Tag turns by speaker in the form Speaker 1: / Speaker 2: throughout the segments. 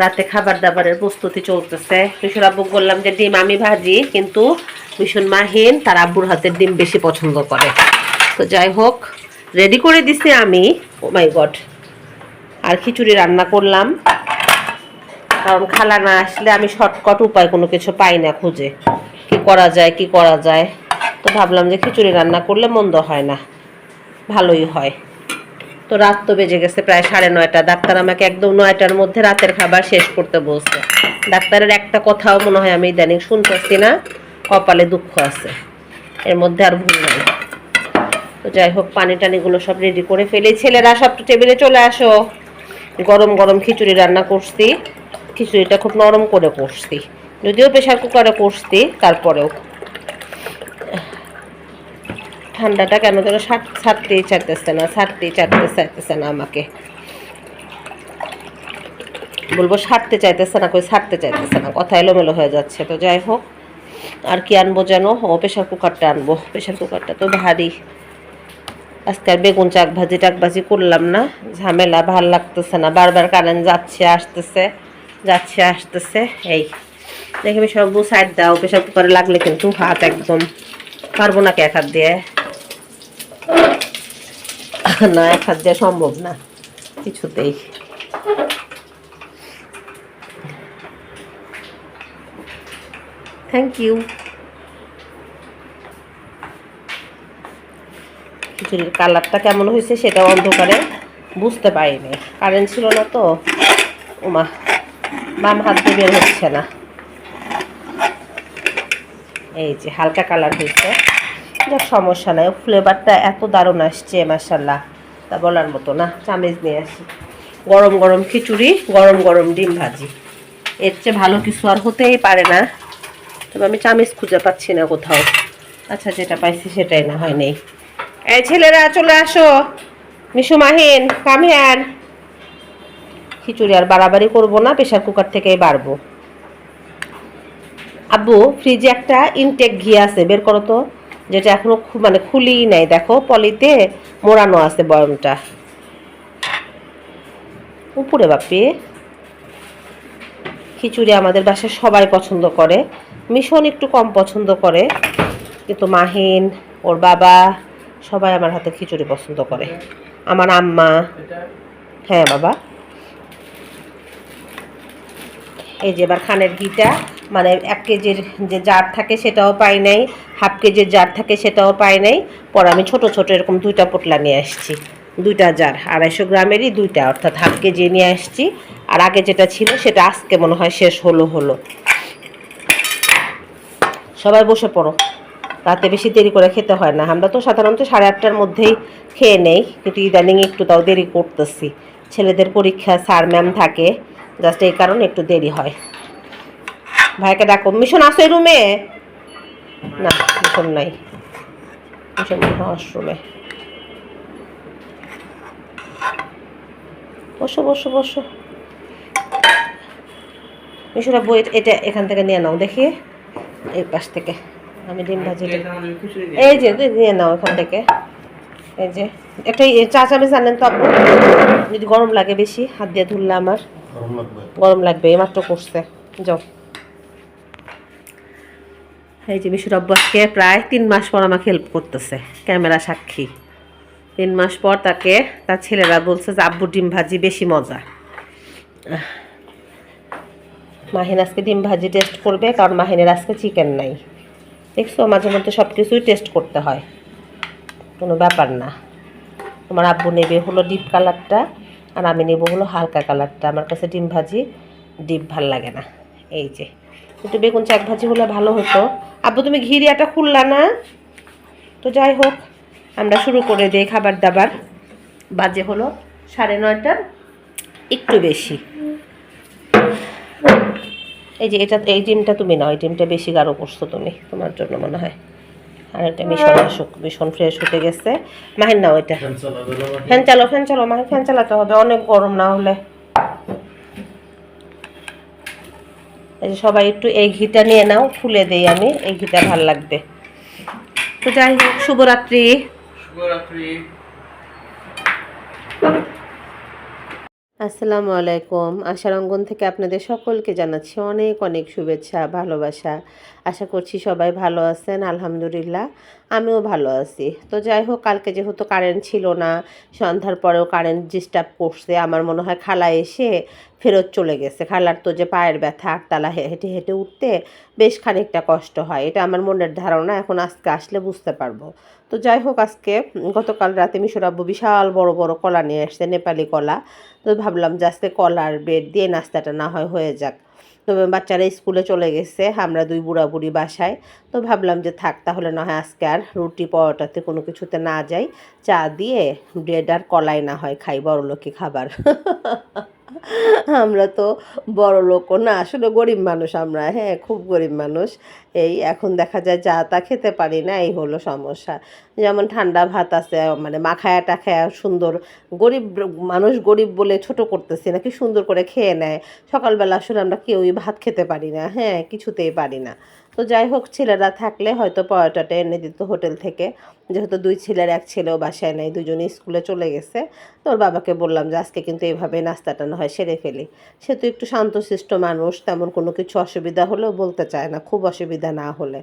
Speaker 1: রাতে খাবার দাবারের প্রস্তুতি চলতেছে। মিশন আব্বু বললাম যে ডিম আমি ভাজি, কিন্তু মিশন মাহিন তার আব্বুর হাতের ডিম বেশি পছন্দ করে। তো যাই হোক রেডি করে দিছি আমি। ও মাই গড আর খিচুড়ি রান্না করলাম। কারণ খালা না আসলে আমি শর্টকট উপায় কোনো কিছু পাই না খুঁজে। কি করা যায়, কি করা যায়? তো ভাবলাম যে খিচুড়ি রান্না করলে মন্দ হয় না। ভালোই হয়। তো রাত তো বেজে গেছে, প্রায় সাড়ে নয়টা। ডাক্তার আমাকে একদম নয়টার মধ্যে রাতের খাবার শেষ করতে বলছে। ডাক্তারের একটা কথাও মনে হয় আমি ইদানিং শুনতেছি না, কপালে দুঃখ আছে। এর মধ্যে আর ভুল নাই। তো যাই হোক পানি টানিগুলো সব রেডি করে ফেলে। ছেলেরা, সব টেবিলে চলে আসো। গরম গরম খিচুড়ি রান্না করছি। খিচুড়িটা খুব নরম করে করছি। যদিও প্রেশার কুকারে করছি, তারপরেও ঠান্ডাটা কেন যেন ছাড়- ছাড়তেই চাইতেছে না, ছাড়তেই চাইতে চাইতেছে না আমাকে। বলব ছাড়তে চাইতেছে না, কই ছাড়তে চাইতেছে না কথা এলোমেলো হয়ে যাচ্ছে। তো যাই হোক, আর কি আনব যেন? ও, প্রেশার কুকারটা আনব। প্রেশার কুকারটা তো ভারী। আজকে আর বেগুন চাক ভাজি টাক ভাজি করলাম না, ঝামেলা, ভালো লাগতেছে না। বারবার কারেন্ট যাচ্ছে, আসতেছে যাচ্ছে, আসতেছে, এই। দেখি সব সাইড দাও, প্রেশার কুকারে লাগলে কিন্তু হাত একদম পারব না কে এক হাত দিয়ে। না, এক দিয়ে সম্ভব না, কিছুতেই। থ্যাংক ইউ খিচুড়ির কালারটা কেমন হয়েছে সেটা অন্ধকারে বুঝতে পারিনি। কারেন্ট ছিল না তো ওমা বাম হাত দিয়ে বের হচ্ছে না। এই যে, হালকা কালার হয়েছে। যাক, সমস্যা নাই। ফ্লেভারটা এত দারুণ আসছে মাসাল্লাহ তা বলার মতো না, চামিচ নিয়ে আসি। গরম গরম খিচুড়ি, গরম গরম ডিম ভাজি। এর চেয়ে ভালো কিছু আর হতেই পারে না। তবে আমি চামিচ খুঁজে পাচ্ছি না কোথাও। আচ্ছা যেটা পাইছি সেটাই না, হয় নেই। এই ছেলেরা, চলে আসো। মিশু মাহিন কাম হ্যার খিচুড়ি আর বাড়াবাড়ি করব না প্রেশার কুকার থেকেই বাড়বো। আব্বু ফ্রিজে একটা ইনটেক ঘি আছে, বের করো তো। যেটা এখনও খু- মানে খুলিই নাই। দেখো, পলিতে মোড়ানো আছে বয়মটা। উপরে বাপি খিচুড়ি আমাদের বাসায় সবাই পছন্দ করে। মিশন একটু কম পছন্দ করে। কিন্তু মাহিন, ওর বাবা সবাই আমার হাতে খিচুড়ি পছন্দ করে। আমার আম্মা। হ্যাঁ বাবা। এই যে এবার খানের ঘিটা মানে এক কেজির যে জার থাকে সেটাও পাই নাই, হাফ কেজির জার থাকে সেটাও পাই নাই। পরে আমি ছোট ছোট এরকম দুইটা পোটলা নিয়ে আসছি। দুইটা জার, আড়াইশো গ্রামেরই দুইটা, অর্থাৎ হাফ কেজি নিয়ে আসছি। আর আগে যেটা ছিল সেটা আজকে মনে হয় শেষ হলো হলো। সবাই বসে পড়ো। রাতে বেশি দেরি করে খেতে হয় না। আমরা তো সাধারণত সাড়ে আটটার মধ্যেই খেয়ে নেই, কিন্তু ইদানিং একটু তাও দেরি করতেছি। ছেলেদের পরীক্ষা, স্যার, ম্যাম থাকে। জাস্ট এই কারণে একটু দেরি হয়। ভাইকে ডাকো। মিশন, আসো রুমে না, মিশন নাই। মিশন ওয়াশরুমে বসো বসো বসো। মিশরা, বই এটা এখান থেকে নিয়ে নাও দেখি। এই পাশ থেকে। আমি ডিম ভাজি এই যে নিয়ে নাও এখান থেকে। এই যে, একটা চা চামচ আনেন তো আপনি যদি গরম লাগে বেশি, হাত দিয়ে ধরলে আমার।
Speaker 2: গরম লাগবে।
Speaker 1: এইমাত্র করছে যাও। এই যে বিশুর আব্বাসকে প্রায় তিন মাস পর আমাকে হেল্প করতেছে ক্যামেরা সাক্ষী। তিন মাস পর তাকে তার ছেলেরা বলছে যে আব্বু ডিম ভাজি বেশি মজা। মাহিন আজকে ডিম ভাজি টেস্ট করবে কারণ মাহিনের আজকে চিকেন নাই। দেখছ মাঝে মধ্যে সব কিছুই টেস্ট করতে হয়। কোনো ব্যাপার না। তোমার আব্বু নেবে হলো ডিপ কালারটা আর আমি নেব হলো হালকা কালারটা। আমার কাছে ডিম ভাজি ডিপ ভালো লাগে না। এই যে, একটু বেগুন চাক ভাজি হলে ভালো হতো। আব্বু, তুমি ঘিরিয়াটা খুললা না? তো যাই হোক, আমরা শুরু করে দিই খাবার দাবার। বাজে হলো সাড়ে নয়টার, একটু বেশি। এই যে, এটা, এই ডিমটা তুমি নাও। এই ডিমটা বেশি গাঢ় করছ তুমি, তোমার জন্য মনে হয়। আর এটা মিশন আসুক ভীষণ ফ্রেশ হতে গেছে। মাহিন নাও এটা। ফ্যান চালো ফ্যান চালো মাহিন ফ্যান চালাতে হবে অনেক গরম না হলে। এই যে সবাই একটু এই ঘিটা নিয়ে নাও খুলে দেই আমি এই ঘিটা ভালো লাগবে। তো যাই হোক শুভরাত্রি।
Speaker 3: শুভরাত্রি।
Speaker 1: আসসালামু আলাইকুম। আশার অঙ্গন থেকে আপনাদের সকলকে জানাচ্ছি অনেক অনেক শুভেচ্ছা, ভালোবাসা। আশা করছি সবাই ভালো আছেন, আলহামদুলিল্লাহ। আমিও ভালো আছি। তো যাই হোক, কালকে যেহেতু কারেন্ট ছিল না, সন্ধ্যার পরেও কারেন্ট ডিস্টার্ব করছে, আমার মনে হয় খালা এসে ফেরত চলে গেছে। খালার তো যে পায়ের ব্যথা, আটতলা হেঁটে হেঁটে উঠতে বেশ খানিকটা কষ্ট হয়। এটা আমার মনের ধারণা, এখন আজকে আসলে বুঝতে পারব। তো যাই হোক আজকে গতকাল রাতে মিশর আব্বু বিশাল বড় বড় কলা নিয়ে এসছে নেপালি কলা। তো ভাবলাম যে আজকে কলার বেড দিয়ে নাস্তাটা না হয় হয়ে যাক। তো বাচ্চারা স্কুলে চলে গেছে, আমরা দুই বুড়া বুড়ি বাসায়। তো ভাবলাম যে থাক, তাহলে না হয় আজকে আর রুটি পরোটাতে কোনো কিছুতে না যাই। চা দিয়ে ব্রেড আর কলাই না হয় খাই বড় লোকই খাবার। আমরা তো বড় লোকও না, আসলে গরিব মানুষ আমরা হ্যাঁ খুব গরিব মানুষ। এই এখন দেখা যায় যা তা খেতে পারি না, এই হলো সমস্যা। যেমন ঠান্ডা ভাত আছে মানে মাখায়া টাখায়া সুন্দর, গরিব মানুষ গরিব বলে ছোট করতেছি না কি সুন্দর করে খেয়ে নেয়। সকালবেলা আসলে আমরা কেউই ভাত খেতে পারি না হ্যাঁ কিছুতেই পারি না। তো যাই হোক, ছেলেরা থাকলে হয়তো পরোটাটা এনে দিত হোটেল থেকে। যেহেতু দুই ছেলের এক ছেলেও বাসায় নেই দুজনে স্কুলে চলে গেছে। তো ওর বাবাকে বললাম যে, আজকে কিন্তু এইভাবে নাস্তাটা না হয় সেরে ফেলি। সে তো একটু শান্তশিষ্ট মানুষ, তেমন কোনো কিছু অসুবিধা হলেও বলতে চায় না, খুব অসুবিধা না হলে।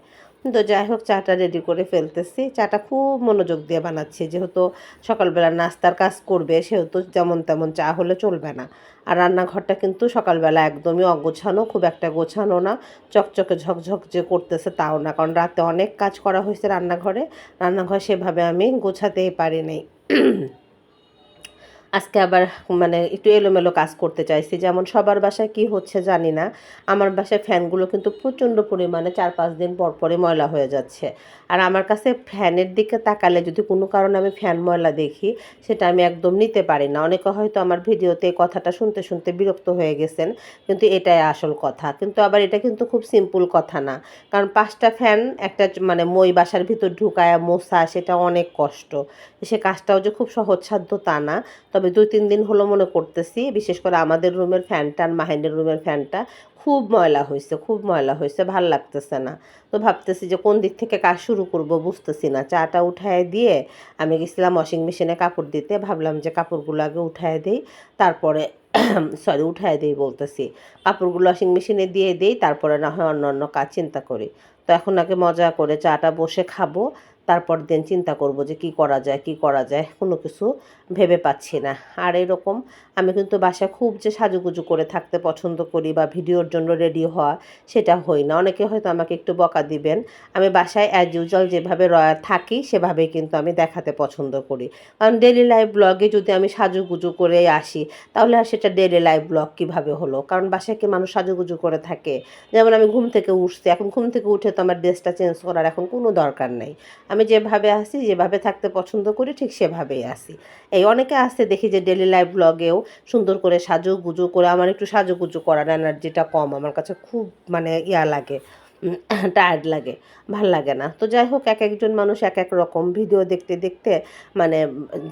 Speaker 1: তো যাই হোক, চাটা রেডি করে ফেলতেছি। চাটা খুব মনোযোগ দিয়ে বানাচ্ছি, যেহেতু সকালবেলা নাস্তার কাজ করবে, সেহেতু যেমন তেমন চা হলে চলবে না। আর রান্নাঘরটা কিন্তু সকালবেলা একদমই অগোছানো, খুব একটা গোছানো না। চকচকে ঝকঝক যে করতেছে তাও না, কারণ রাতে অনেক কাজ করা হয়েছে রান্নাঘরে। রান্নাঘর সেভাবে আমি গোছাতেই পারি পারিনি আজকে আবার মানে একটু এলোমেলো কাজ করতে চাইছি। যেমন সবার বাসায় কি হচ্ছে জানি না। আমার বাসায় ফ্যানগুলো কিন্তু প্রচণ্ড পরিমাণে চার পাঁচ দিন পর পরে ময়লা হয়ে যাচ্ছে। আর আমার কাছে ফ্যানের দিকে তাকালে যদি কোনো কারণে আমি ফ্যান ময়লা দেখি, সেটা আমি একদম নিতে পারি না। অনেকে হয়তো আমার ভিডিওতে কথাটা শুনতে শুনতে বিরক্ত হয়ে গেছেন, কিন্তু এটাই আসল কথা। কিন্তু আবার এটা কিন্তু খুব সিম্পল কথা না। কারণ পাঁচটা ফ্যান একটা মানে মই বাসার ভিতর ঢুকায় মশা সেটা অনেক কষ্ট। সে কাজটাও যে খুব সহজসাধ্য তা না। তবে দুই, তিন দিন হলো মনে করতেছি, বিশেষ করে আমাদের রুমের ফ্যানটা আর মাহিনের রুমের ফ্যানটা খুব ময়লা হয়েছে, খুব ময়লা হয়েছে, ভালো লাগতেছে না। তো ভাবতেছি যে কোন দিক থেকে কাজ শুরু করব বুঝতেছি না। চাটা উঠায় দিয়ে আমি গেছিলাম ওয়াশিং মেশিনে কাপড় দিতে, ভাবলাম যে কাপড়গুলো আগে উঠায় দিই, তারপরে সরি উঠায় দিই বলতেছি। কাপড়গুলো ওয়াশিং মেশিনে দিয়ে দিই, তারপরে না হয় অন্য অন্য কাজ চিন্তা করি। তো এখন আগে মজা করে চাটা বসে খাব তারপর দিন চিন্তা করব যে কি করা যায়, কি করা যায়, কোনো কিছু ভেবে পাচ্ছি না। আর এরকম আমি কিন্তু বাসায় খুব যে সাজুগুজু করে থাকতে পছন্দ করি বা ভিডিওর জন্য রেডি হওয়া সেটা হই না। অনেকে হয়তো আমাকে একটু বকা দিবেন। আমি বাসায় অ্যাজ ইউজুয়াল যেভাবে থাকি সেভাবেই কিন্তু আমি দেখাতে পছন্দ করি। কারণ ডেলি লাইফ ব্লগে যদি আমি সাজুগুজু করে আসি, তাহলে আর সেটা ডেলি লাইফ ব্লগ কীভাবে হলো? কারণ বাসায় কি মানুষ সাজুগুজু করে থাকে? যেমন আমি ঘুম থেকে উঠছি, এখন ঘুম থেকে উঠে তো আমার ড্রেসটা চেঞ্জ করার এখন কোনো দরকার নেই। আমি যেভাবে আসি, যেভাবে থাকতে পছন্দ করি, ঠিক সেভাবেই আসি। এই অনেকে আসতে দেখি যে ডেলি লাইফ ব্লগেও সুন্দর করে সাজু গুজু করে, আমার একটু সাজুগুজু করার এনার্জিটা কম, আমার কাছে খুব মানে ইয়া লাগে। টায়ার্ড লাগে, ভালো লাগে না। তো যাই হোক, এক একজন মানুষ এক এক রকম। ভিডিও দেখতে দেখতে মানে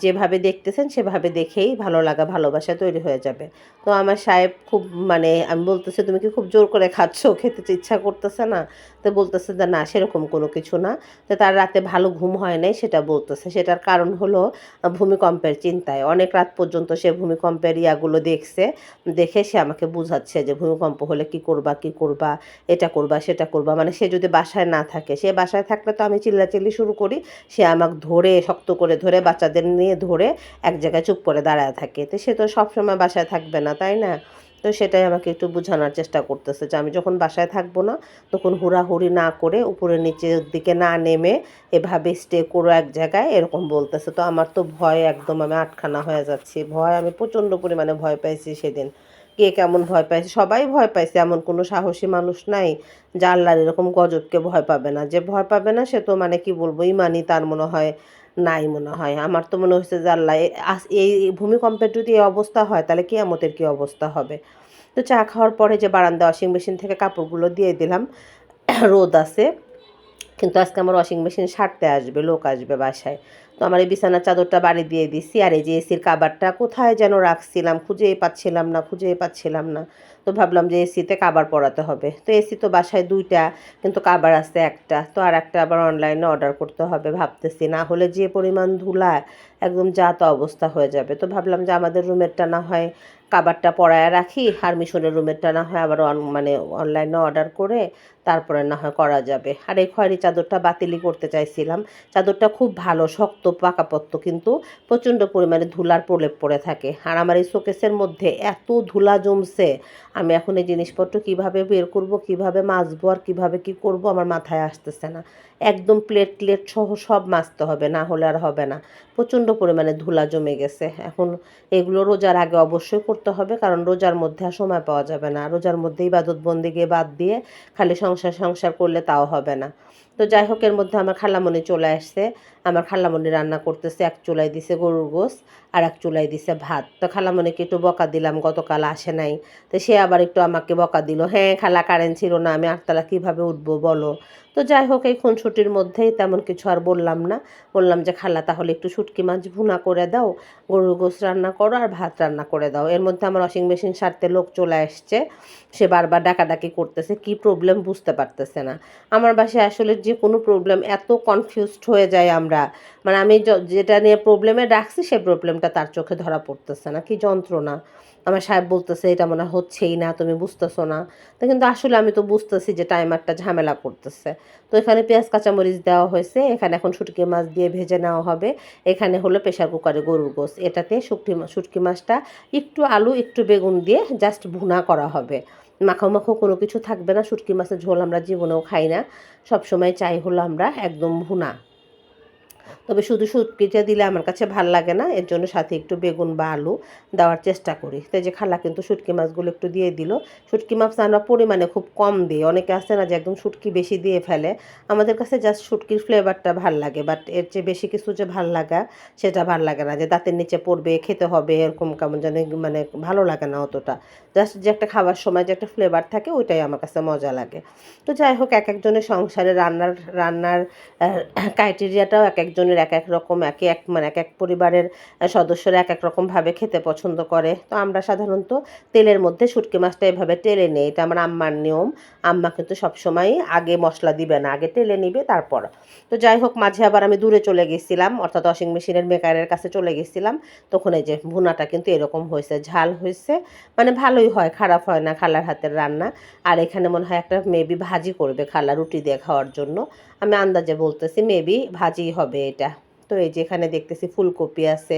Speaker 1: যেভাবে দেখতেছেন, সেভাবে দেখেই ভালো লাগা, ভালোবাসা তৈরি হয়ে যাবে। তো আমার সাহেব খুব মানে আমি বলতেছি, তুমি কি খুব জোর করে খাচ্ছ? খেতে ইচ্ছা করতেছে না? তো বলতেছে যে, না, সেরকম কোনো কিছু না। তো তার রাতে ভালো ঘুম হয় নাই, সেটা বলতেছে। সেটার কারণ হলো ভূমিকম্পের চিন্তায়। অনেক রাত পর্যন্ত সে ভূমিকম্পের ইয়াগুলো দেখছে, দেখে সে আমাকে বুঝাচ্ছে যে, ভূমিকম্প হলে কি করবা কি করবা? এটা করবা, সেটা করবা। মানে সে যদি বাসায় না থাকে, সে বাসায় থাকলে তো আমি চিল্লাচিল্লি শুরু করি, সে আমাকে ধরে, শক্ত করে ধরে, বাচ্চাদের নিয়ে ধরে এক জায়গায় চুপ করে দাঁড়ায় থাকে। তো সে তো সবসময় বাসায় থাকবে না, তাই না? তো সেটাই আমাকে একটু বোঝানোর চেষ্টা করতেছে যে আমি যখন বাসায় থাকব না, তখন হুড়াহুড়ি না করে উপরে নিচের দিকে না নেমে এভাবে স্টে করো এক জায়গায়, এরকম বলতেছে। তো আমার তো ভয় একদম আমি আটখানা হয়ে যাচ্ছি। ভয় আমি প্রচণ্ড পরিমাণে ভয় পাইছি সেদিন। কে কেমন ভয় পাইছে? সবাই ভয় পাইছে, এমন কোনো সাহসী মানুষ নাই যে আল্লাহর এরকম গজবকে ভয় পাবে না। যে ভয় পাবে না, সে তো মানে কি বলব, ইমানই তার মনে হয়, নাই মনে হয়। আমার তো মনে হচ্ছে যে আল্লাহ এই ভূমিকম্পের যদি এই অবস্থা হয়, তাহলে কিয়ামতের কি অবস্থা হবে? তো চা খাওয়ার পরে যে বারান্দা ওয়াশিং মেশিন থেকে কাপড়গুলো দিয়ে দিলাম, রোদ আছে, কিন্তু আজকে আমার ওয়াশিং মেশিন সারতে আসবে, লোক আসবে বাসায়। তো আমার এই বিছানার চাদরটা বাড়ি দিয়ে দিছি। আর এই যে এসির কাবারটা কোথায় যেন রাখছিলাম খুঁজে পাচ্ছিলাম না খুঁজে পাচ্ছিলাম না। তো ভাবলাম যে এসিতে কাবার পরাতে হবে। তো এসি তো বাসায় দুইটা, কিন্তু কাবার আছে একটা। তো আর একটা আবার অনলাইনে অর্ডার করতে হবে ভাবতেছি। না হলে যে পরিমাণ ধুলা, একদম যা তো অবস্থা হয়ে যাবে। তো ভাবলাম যে আমাদের রুমেরটা না হয় কাবারটা পরায় রাখি আর মিশনের রুমেরটা না হয় আবার অন- মানে অনলাইনে অর্ডার করে তারপরে না হয় করা যাবে। আর এই খয়েরি চাদরটা বাতিলই করতে চাইছিলাম। চাদরটা খুব ভালো, শক্ত, পাকাপোক্ত কিন্তু প্রচণ্ড পরিমাণে ধুলার প্রলেপ পড়ে থাকে। আর আমার এই শোকেসের মধ্যে এত ধুলা জমছে, আমি এখন এই জিনিসপত্র কীভাবে বের করব, কীভাবে মাজবো আর কীভাবে কি করব আমার মাথায় আসতেছে না। একদম প্লেট প্লেট সহ সব মাজতে হবে, না হলে আর হবে না। প্রচণ্ড পরিমাণে ধুলা জমে গেছে। এখন এগুলো রোজার আগে অবশ্যই করতে হবে, কারণ রোজার মধ্যে আর সময় পাওয়া যাবে না। রোজার মধ্যে ইবাদত বন্দিকে বাদ দিয়ে খালি সংসার সংসার করলে তাও হবে না। তো যাই হোক, এর মধ্যে আমার খালামণি চলে আসছে। আমার খালামণি রান্না করতেছে, এক চুলাই দিছে গরুর গোস আর এক চুলাই দিছে ভাত। তো খালামণিকে একটু বকা দিলাম, গতকাল আসে নাই। তো সে আবার একটু আমাকে বকা দিল হ্যাঁ খালা কারেন্ট ছিল না, আমি আটতলা কীভাবে উঠবো বলো? তো যাই হোক, এই খুনসুটির মধ্যেই তেমন কিছু আর বললাম না। বললাম যে, খালা, তাহলে একটু শুটকি মাছ ভুনা করে দাও, গরুর গোস রান্না করো আর ভাত রান্না করে দাও। এর মধ্যে আমার ওয়াশিং মেশিন সারতে লোক চলে আসছে। সে বারবার ডাকাডাকি করতেছে, কি প্রবলেম বুঝতে পারতেছে না। আমার বাসায় আসলে যে কোনো প্রবলেম এত কনফিউজড হয়ে যায় আমরা। মানে আমি যেটা নিয়ে প্রবলেমে ডাকছি, সেই প্রবলেমটা তার চোখে ধরা পড়তেছে না। কি যন্ত্রণা। আমার সাহেব বলতেছে, এটা মনে হচ্ছেই না, তুমি বুঝতেছো না। তো কিন্তু আসলে আমি তো বুঝতেছি যে টাইমারটা ঝামেলা করতেছে। তো এখানে পেঁয়াজ, কাঁচামরিচ দেওয়া হয়েছে। এখানে এখন শুটকি মাছ দিয়ে ভেজে নেওয়া হবে। এখানে হলো প্রেশার কুকারে গরুর গোস এটাতে শুটকি শুটকি মাছটা একটু আলু, একটু বেগুন দিয়ে জাস্ট ভুনা করা হবে। মাখো মাখো কোনো কিছু থাকবে না। শুটকি মাছের ঝোল আমরা জীবনেও খাই না। সবসময় চাই হলো আমরা একদম ভুনা। তবে শুধু শুটকিটা দিলে আমার কাছে ভালো লাগে না, এর জন্য সাথে একটু বেগুন বা আলু দেওয়ার চেষ্টা করি। তাই যে খালা কিন্তু শুটকি মাছগুলো একটু দিয়ে দিল। শুটকি মাছ আমরা পরিমাণে খুব কম দিই। অনেকে আছে না যে একদম শুটকি বেশি দিয়ে ফেলে। আমাদের কাছে জাস্ট শুটকির ফ্লেভারটা ভালো লাগে বাট এর চেয়ে বেশি কিছু যে ভালো লাগা, সেটা ভালো লাগে না। যে দাঁতের নিচে পড়বে, খেতে হবে, এরকম কেমন জানি মানে ভালো লাগে না অতটা। জাস্ট যে একটা খাবার সময় যে একটা ফ্লেভার থাকে, ওইটাই আমার কাছে মজা লাগে। তো যাই হোক, এক একজনের সংসারে রান্নার রান্নার ক্রাইটেরিয়াটাও এক এক একজনের এক এক রকম, এক এক মানে এক এক পরিবারের সদস্যরা এক এক রকমভাবে খেতে পছন্দ করে। তো আমরা সাধারণত তেলের মধ্যে শুটকি মাছটা এভাবে টেলে নেই। এটা আমার আম্মার নিয়ম। আম্মা কিন্তু সবসময় আগে মশলা দিবে না, আগে তেলে নিবে তারপর। তো যাই হোক, মাঝে আবার আমি দূরে চলে গেছিলাম, অর্থাৎ ওয়াশিং মেশিনের মেকারের কাছে চলে গেছিলাম। তখন এই যে ভুনাটা কিন্তু এরকম হয়েছে, ঝাল হয়েছে। মানে ভালোই হয়, খারাপ হয় না, খালার হাতের রান্না। আর এখানে মনে হয় একটা মেবি ভাজি করবে খালা রুটি দিয়ে খাওয়ার জন্য। আমি আন্দাজে বলতেছি মেবি ভাজি হবে এটা। তো এই যে এখানে দেখতেছি ফুলকপি আছে,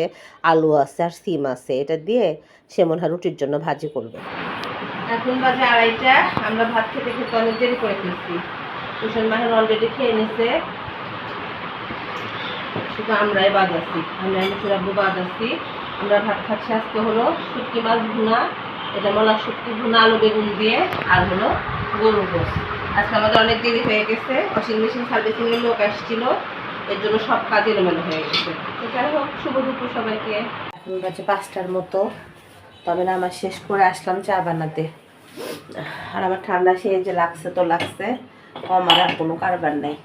Speaker 1: আলু আছে আর সিম আছে। এটা দিয়ে সে মনে হয় রুটির জন্য ভাজি করবে। এখন বাজে আড়াইটা, আমরা ভাত খেতে খেতে অনেক দেরি করে ফেলছি। কুশন মাহের অলরেডি খেয়ে নিছে। শুধু আমরাই বাদ আছি আমরা মুখের আব্বু বাদ আছি আমরা ভাত খাচ্ছি আজকে হলো শুটকি মাছ ভুনা। এটা মলা শুটকি ভুনা, আলু বেগুন দিয়ে, আর হলো গরুর গোস আজকে আমাদের অনেক দেরি হয়ে গেছে। ওয়াশিং মেশিন সার্ভিসিংয়ের লোক আসছিল। এর জন্য সব কাজ এলোমেলো হয়ে গেছে। তো যাই হোক, শুভ দুপুর সবাইকে। এখন বাজে পাঁচটার মতো। তবে না, আমার শেষ করে আসলাম চা বানাতে। আর আমার ঠান্ডা সে যে লাগছে তো লাগছে। আমার আর কোনো কারবার নেই।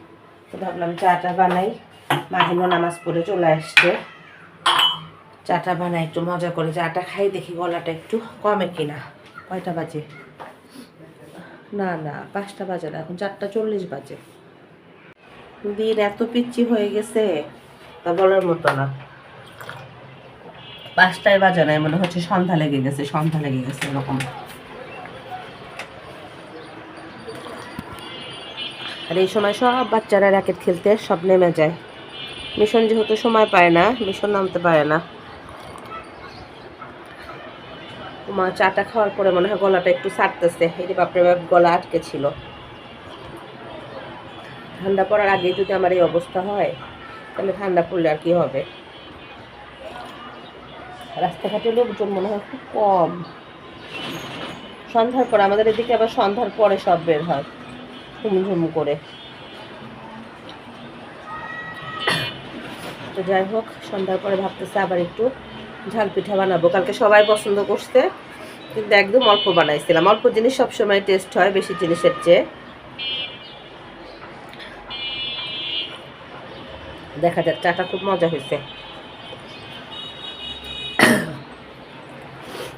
Speaker 1: তো ভাবলাম চাটা বানাই। মাহিনও নামাজ পড়ে চলে আসছে। চাটা বানাই, একটু মজা করে। চাটা খাই, দেখি গলাটা একটু কমে কিনা। কয়টা বাজে? না না, পাঁচটা বাজে না, এখন চারটা চল্লিশ বাজে। দিন এত পিচ্ছি হয়ে গেছে, তা বলার মতো না। পাঁচটায় বাজে নাই, মনে হচ্ছে সন্ধ্যা লেগে গেছে, সন্ধ্যা লেগে গেছে এরকম। আর এই সময় সব বাচ্চারা র্যাকেট খেলতে সব নেমে যায়। মিশন যেহেতু সময় পায় না, মিশন নামতে পারে না। মা চাটা খাওয়ার পরে মনে হয় গলাটা একটু ছাড়তেছে এটি বাপরে বাপ, গলা আটকে ছিল। ঠান্ডা পড়ার আগে যদি আমার এই অবস্থা হয়, তাহলে ঠান্ডা পড়লে আর কি হবে? রাস্তাঘাটে লোকজন মনে হয় খুব কম। সন্ধ্যার পরে, আমাদের এদিকে আবার সন্ধ্যার পরে সব বের হয়, ঝুমঝুম করে। তো যাই হোক, সন্ধ্যার পরে ভাবতেছে আবার একটু ঝাল পিঠা বানাবো। কালকে সবাই পছন্দ করছে, কিন্তু একদম অল্প বানাইছিলাম। অল্প জিনিস সবসময় টেস্ট হয় বেশি জিনিসের চেয়ে। দেখা যাক, চাটা খুব মজা হয়েছে।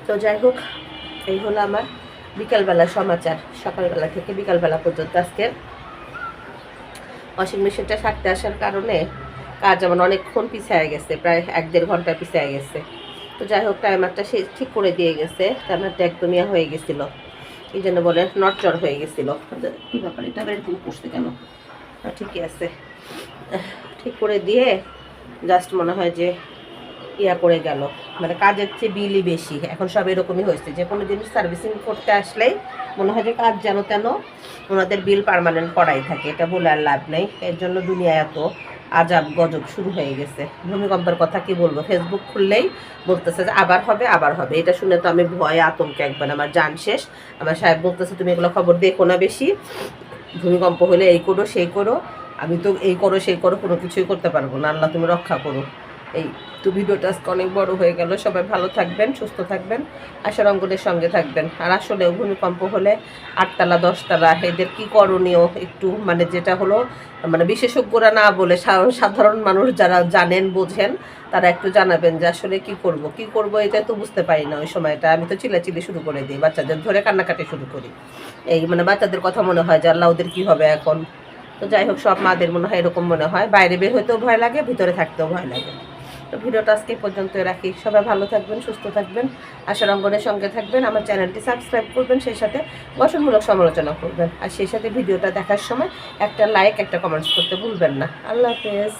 Speaker 1: তো যাই হোক, এই হলো আমার বিকালবেলা সমাচার, সকালবেলা থেকে বিকালবেলা পর্যন্ত আজকে ওয়াশিং মেশিনটা সারতে আসার কারণে কাজ আমার অনেকক্ষণ পিছিয়ে গেছে প্রায় এক দেড় ঘণ্টা পিছিয়ে গেছে। তো যাই হোক টাইমারটা সে ঠিক করে দিয়ে গেছে টাইমারটা একদমই ইয়া হয়ে গেছিল। এই জন্য বলে নটচর হয়ে গেছিল। কী ব্যাপার? এটা এরকম করছে কেন? ঠিকই আছে। ঠিক করে দিয়ে জাস্ট মনে হয় যে ইয়া করে গেল। মানে কাজের চেয়ে বিলই বেশি। এখন সব এরকমই হয়েছে। যে কোনো জিনিস সার্ভিসিং করতে আসলেই মনে হয় যে কাজ যেন তেন ওনাদের বিল পার্মানেন্ট করাই থাকে। এটা বলে আর লাভ নেই। এর জন্য দুনিয়া এত। আজাব গজব শুরু হয়ে গেছে। ভূমিকম্পের কথা কি বলব? ফেসবুক খুললেই বলতেছে যে আবার হবে আবার হবে। এটা শুনে তো আমি ভয়ে আতঙ্কে একবার। আমার যান শেষ। আমার সাহেব বলতেছে, তুমি এগুলো খবর দেখো না বেশি। ভূমিকম্প হলে এই করো, সেই করো। আমি তো এই করো, সেই করো, কোনো কিছুই করতে পারব না। আল্লাহ তুমি রক্ষা করো। এই তো ভিডিওটা আজকে অনেক বড় হয়ে গেল। সবাই ভালো থাকবেন, সুস্থ থাকবেন, আশার অঙ্গনের সঙ্গে থাকবেন। আর আসলেও ভূমিকম্প হলে আটতলা, দশতলা, এদের কি করণীয় একটু মানে যেটা হলো মানে বিশেষজ্ঞরা না বলে সাধারণ মানুষ যারা জানেন, বোঝেন, তারা একটু জানাবেন যে আসলে কি করব। কি করব এটা তো বুঝতে পারি না ওই সময়টা। আমি তো চিলাচিলি শুরু করে দিই, বাচ্চাদের ধরে কান্নাকাটি শুরু করি। এই মানে বাচ্চাদের কথা মনে হয় যে, আল্লাহ, ওদের কী হবে এখন? তো যাই হোক, সব মাদের মনে হয় এরকম মনে হয়। বাইরে বের হইতেও ভয় লাগে, ভিতরে থাকতেও ভয় লাগে। তো ভিডিওটা আজকে পর্যন্ত রাখি। সবাই ভালো থাকবেন, সুস্থ থাকবেন আশার অঙ্গনের সঙ্গে থাকবেন, আমার চ্যানেলটি সাবস্ক্রাইব করবেন, সেই সাথে গঠনমূলক সমালোচনা করবেন। আর সেই সাথে ভিডিওটা দেখার সময় একটা লাইক একটা কমেন্টস করতে ভুলবেন না। আল্লাহ হাফেজ।